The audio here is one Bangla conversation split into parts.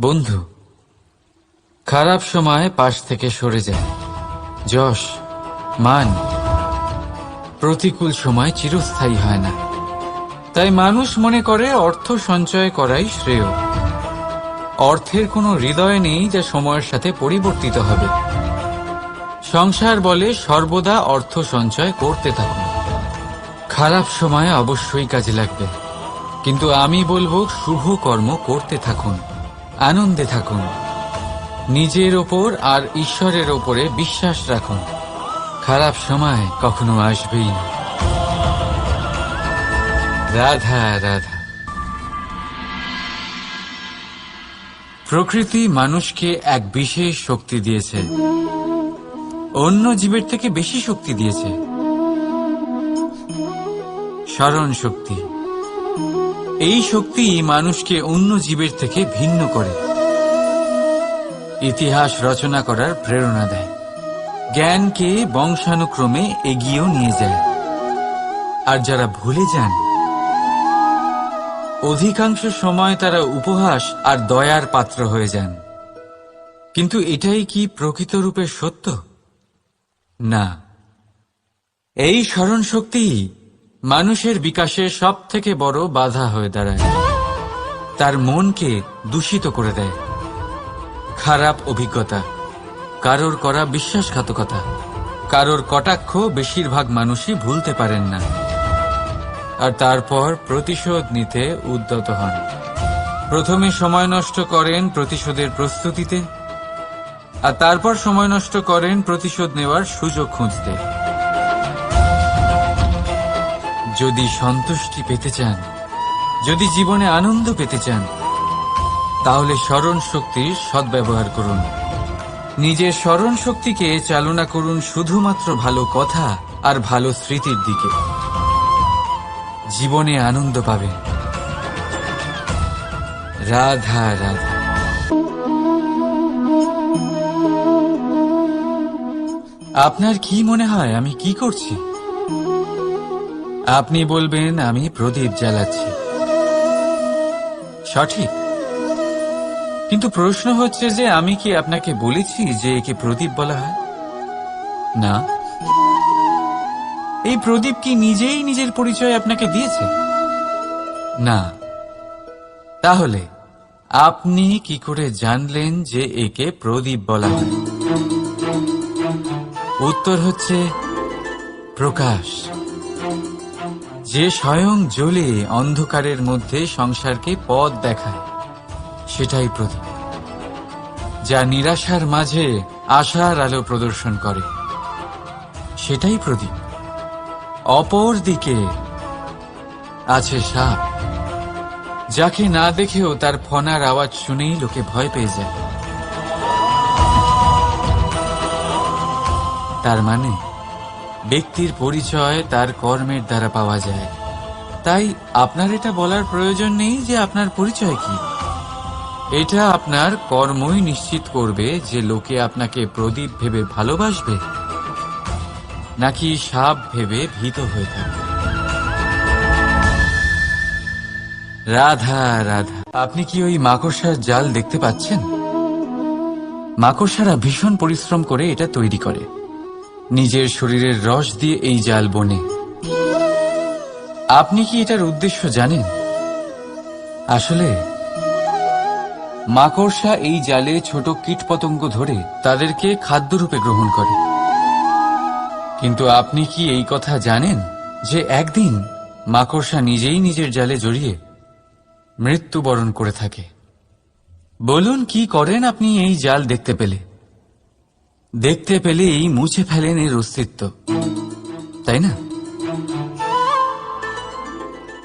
বন্ধু, খারাপ সময় পাশ থেকে সরে যায়। যশ, মান, প্রতিকূল সময় চিরস্থায়ী হয় না। তাই মানুষ মনে করে অর্থ সঞ্চয় করাই শ্রেয়। অর্থের কোনো হৃদয় নেই যা সময়ের সাথে পরিবর্তিত হবে। সংসার বলে সর্বদা অর্থ সঞ্চয় করতে থাকুন। খারাপ সময় অবশ্যই কাজে লাগবে। কিন্তু আমি বলব, শুভ কর্ম করতে থাকুন। আনন্দে থাকুন। নিজের ওপর আর ঈশ্বরের ওপরে বিশ্বাস রাখুন। খারাপ সময় কখনো আসবেই না। রাধা রাধা। প্রকৃতি মানুষকে এক বিশেষ শক্তি দিয়েছে। অন্য জীবের থেকে বেশি শক্তি দিয়েছে। স্মরণ শক্তি। এই শক্তি মানুষকে অন্য জীবের থেকে ভিন্ন করে। ইতিহাস রচনা করার প্রেরণা দেয়। জ্ঞানকে বংশানুক্রমে এগিয়েও নিয়ে যায়। আর যারা ভুলে যান, অধিকাংশ সময় তারা উপহাস আর দয়ার পাত্র হয়ে যান। কিন্তু এটাই কি প্রকৃত রূপে সত্য? না। এই স্মরণ শক্তি মানুষের বিকাশে সব থেকে বড় বাধা হয়ে দাঁড়ায়। তার মনকে দূষিত করে দেয়। খারাপ অভিজ্ঞতা। কারোর করা বিশ্বাসঘাতকতা। কারোর কটাক্ষ বেশিরভাগ মানুষই ভুলতে পারেন না। আর তারপর প্রতিশোধ নিতে উদ্যত হন। প্রথমে সময় নষ্ট করেন প্রতিশোধের প্রস্তুতিতে, আর তারপর সময় নষ্ট করেন প্রতিশোধ নেওয়ার সুযোগ খুঁজতে। যদি সন্তুষ্টি পেতে চান, যদি জীবনে আনন্দ পেতে চান তাহলে স্মরণ শক্তির সদ্ব্যবহার করুন। নিজের স্মরণ শক্তিকে চালনা করুন শুধুমাত্র ভালো কথা আর ভালো স্মৃতির দিকে। জীবনে আনন্দ পাবেন রাধা রাধা। আপনার কি মনে হয়, আমি কি করছি? আপনি বলবেন, আমি প্রদীপ জ্বালাচ্ছি। সঠিক। কিন্তু প্রশ্ন হচ্ছে যে আমি কি আপনাকে বলেছি যে একে প্রদীপ বলা হয়? না। এই প্রদীপ কি নিজেই নিজের পরিচয় আপনাকে দিয়েছে? না। তাহলে, আপনি কি করে জানলেন যে একে প্রদীপ বলা হয়? উত্তর হচ্ছে, প্রকাশ। যে স্বয়ং জ্বলে অন্ধকারের মধ্যে সংসারকে পথ দেখায়। সেটাই প্রদীপ যা নিরাশার মাঝে আশার আলো প্রদর্শন করে। সেটাই প্রদীপ। অপর দিকে আছে সাপ, যাকে না দেখেও তার ফনার আওয়াজ শুনেই লোকে ভয় পেয়ে যায়। তার মানে ব্যক্তির পরিচয় তার কর্মের দ্বারা পাওয়া যায়। তাই আপনার এটা বলার প্রয়োজন নেই যে আপনার পরিচয় কি। এটা আপনার কর্মই নিশ্চিত করবে যে লোকে আপনাকে প্রদীপ ভেবে ভালোবাসবে, নাকি সাপ ভেবে ভীত হয়ে থাকবে। রাধা রাধা, আপনি কি ওই মাকড়সার জাল দেখতে পাচ্ছেন? মাকড়সারা ভীষণ পরিশ্রম করে এটা তৈরি করে। নিজের শরীরের রস দিয়ে এই জাল বনে। আপনি কি এটার উদ্দেশ্য জানেন? আসলে মাকড়সা এই জালে ছোট কীটপতঙ্গ ধরে তাদেরকে খাদ্যরূপে গ্রহণ করে। কিন্তু আপনি কি এই কথা জানেন যে একদিন মাকড়সা নিজেই নিজের জালে জড়িয়ে মৃত্যুবরণ করে থাকে? বলুন, কি করেন আপনি এই জাল দেখতে পেলে? দেখতে পেলেই মুছে ফেলেন এর অস্তিত্ব। তাই না?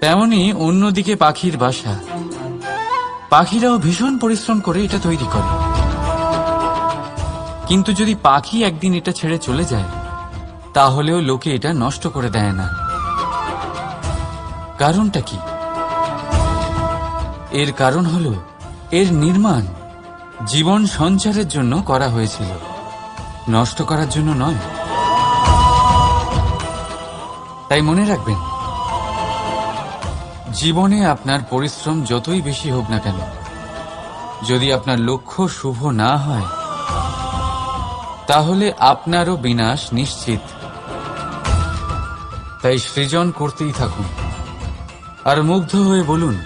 তেমনি অন্যদিকে পাখির বাসা পাখিরাও ভীষণ পরিশ্রম করে এটা তৈরি করে। কিন্তু যদি পাখি একদিন এটা ছেড়ে চলে যায়, তাহলেও লোকে এটা নষ্ট করে দেয় না। কারণটা কি? এর কারণ হল, এর নির্মাণ জীবন সঞ্চারের জন্য করা হয়েছিল। নষ্ট করার জন্য নয়। তাই মনে রাখবেন জীবনে আপনার পরিশ্রম যতই বেশি হোক না কেন, যদি আপনার লক্ষ্য শুভ না হয়, তাহলে আপনারও বিনাশ নিশ্চিত। তাই সৃজন করতেই থাকুন। আর মুগ্ধ হয়ে বলুন,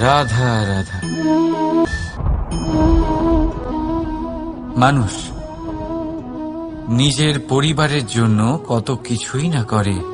রাধা রাধা। মানুষ নিজের পরিবারের জন্য কত কিছুই না করে।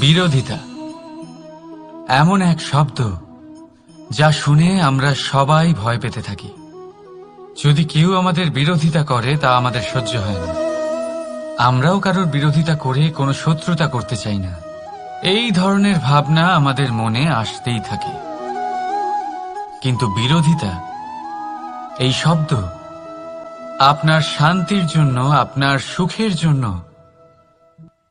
বিরোধিতা। এমন এক শব্দ যা শুনে আমরা সবাই ভয় পেতে থাকি। যদি কেউ আমাদের বিরোধিতা করে, তা আমাদের সহ্য হয় না। আমরাও কারোর বিরোধিতা করে কোনো শত্রুতা করতে চাই না। এই ধরনের ভাবনা আমাদের মনে আসতেই থাকে। কিন্তু বিরোধিতা, এই শব্দ আপনার শান্তির জন্য, আপনার সুখের জন্য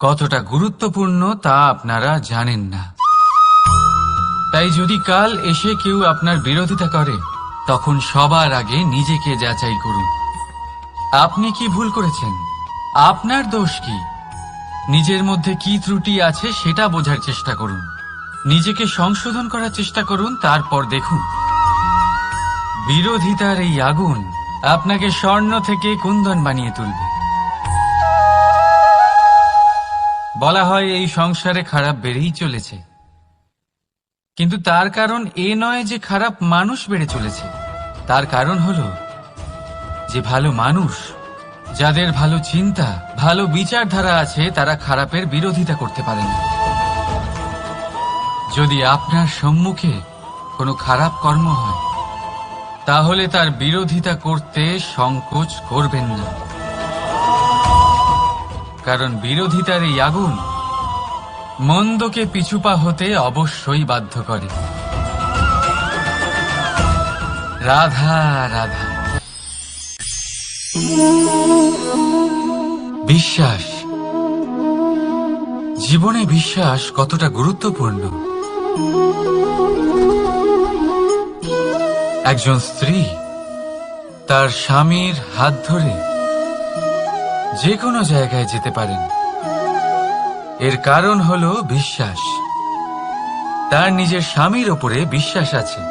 কতটা গুরুত্বপূর্ণ তা আপনারা জানেন না। তাই যদি কাল এসে কেউ আপনার বিরোধিতা করে, তখন সবার আগে নিজেকে যাচাই করুন। আপনি কি ভুল করেছেন? আপনার দোষ কি? নিজের মধ্যে কি ত্রুটি আছে সেটা বোঝার চেষ্টা করুন। নিজেকে সংশোধন করার চেষ্টা করুন, তারপর দেখুন। বিরোধিতার এই আগুন আপনাকে স্বর্ণ থেকে কুন্দন বানিয়ে তুলবে। বলা হয় এই সংসারে খারাপ বেড়েই চলেছে। কিন্তু তার কারণ এ নয় যে খারাপ মানুষ বেড়ে চলেছে। তার কারণ হলো যে ভালো মানুষ, যাদের ভালো চিন্তা, ভালো বিচারধারা আছে, তারা খারাপের বিরোধিতা করতে পারে না। যদি আপনার সম্মুখে কোনো খারাপ কর্ম হয়, তাহলে তার বিরোধিতা করতে সংকোচ করবেন না। কারণ বিরোধিতার এই আগুন মন্দকে পিছুপা হতে অবশ্যই বাধ্য করে। রাধা রাধা। বিশ্বাস। জীবনে বিশ্বাস কতটা গুরুত্বপূর্ণ? একজন স্ত্রী তার স্বামীর হাত ধরে যে কোনো জায়গায় যেতে পারেন। এর কারণ হলো বিশ্বাস। তার নিজের স্বামীর ওপরে বিশ্বাস আছে।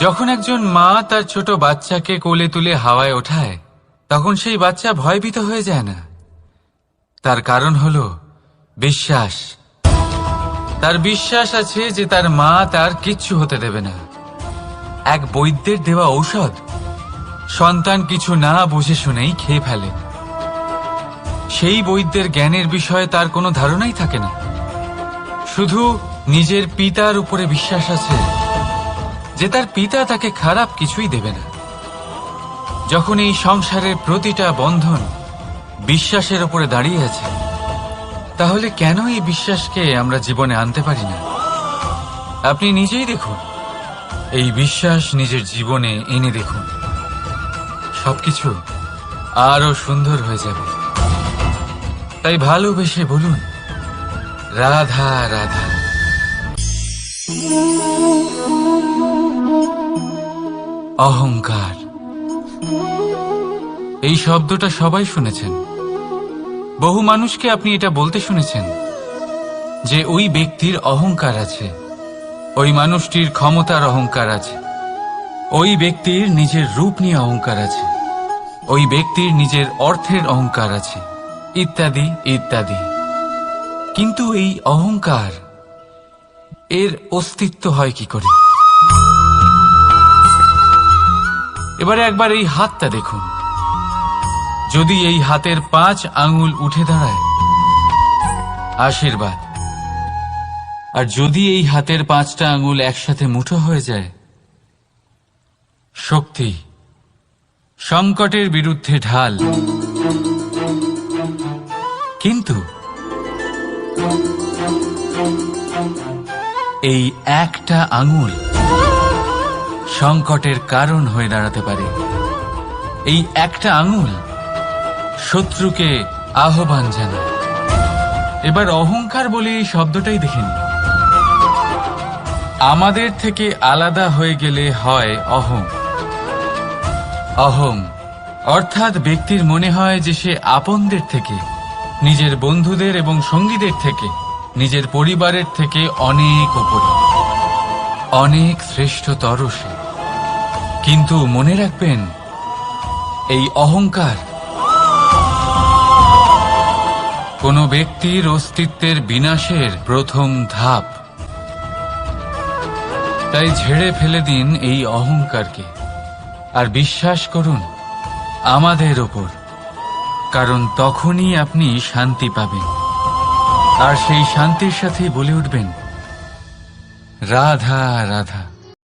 যখন একজন মা তার ছোট বাচ্চাকে কোলে তুলে হাওয়ায় ওঠায়, তখন সেই বাচ্চা ভয়ভীত হয়ে যায় না। তার কারণ হল বিশ্বাস। তার বিশ্বাস আছে যে তার মা তার কিচ্ছু হতে দেবে না। এক বৈদ্যের দেওয়া ঔষধ। সন্তান কিছু না বুঝে শুনেই খেয়ে ফেলে। সেই বৈদ্যের জ্ঞানের বিষয়ে তার কোনো ধারণাই থাকে না। শুধু নিজের পিতার উপরে বিশ্বাস আছে যে তার পিতা তাকে খারাপ কিছুই দেবে না। যখন এই সংসারের প্রতিটা বন্ধন বিশ্বাসের উপরে দাঁড়িয়ে আছে, তাহলে কেন এই বিশ্বাসকে আমরা জীবনে আনতে পারি না? আপনি নিজেই দেখুন। এই বিশ্বাস নিজের জীবনে এনে দেখুন। সবকিছু আরও সুন্দর হয়ে যাবে। তাই ভালোবেসে বলুন, রাধা রাধা। অহংকার। এই শব্দটা সবাই শুনেছেন। বহু মানুষকে আপনি এটা বলতে শুনেছেন, যে ওই ব্যক্তির অহংকার আছে, ওই মানুষটির ক্ষমতার অহংকার আছে, ওই ব্যক্তির নিজের রূপ নিয়ে অহংকার আছে, ওই ব্যক্তির নিজের অর্থের অহংকার আছে। ইত্যাদি ইত্যাদি। কিন্তু এই অহংকার, এর অস্তিত্ব হয় কি করে? এবারে একবার এই হাতটা দেখুন। যদি এই হাতের পাঁচ আঙুল উঠে দাঁড়ায়, আশীর্বাদ। আর যদি এই হাতের পাঁচটা আঙুল একসাথে মুঠো হয়ে যায়, শক্তি, সংকটের বিরুদ্ধে ঢাল। কিন্তু এই একটা আঙুল সংকটের কারণ হয়ে দাঁড়াতে পারে। এই একটা আঙুল শত্রুকে আহ্বান জানায়। এবার অহংকার বলে এই শব্দটাই দেখে নিন। আমাদের থেকে আলাদা হয়ে গেলে হয় অহং। অহং। অর্থাৎ ব্যক্তির মনে হয় যে সে আপনদের থেকে, নিজের বন্ধুদের এবং সঙ্গীদের থেকে, নিজের পরিবারের থেকে অনেক ওপরে অনেক শ্রেষ্ঠতর সে। কিন্তু মনে রাখবেন, এই অহংকার কোনো ব্যক্তির অস্তিত্বের বিনাশের প্রথম ধাপ। তাই ঝেড়ে ফেলে দিন এই অহংকারকে। আর বিশ্বাস করুন আমাদের ওপর। কারণ তখনই আপনি শান্তি পাবেন। আর সেই শান্তির সাথে বলে উঠবেন, রাধা রাধা।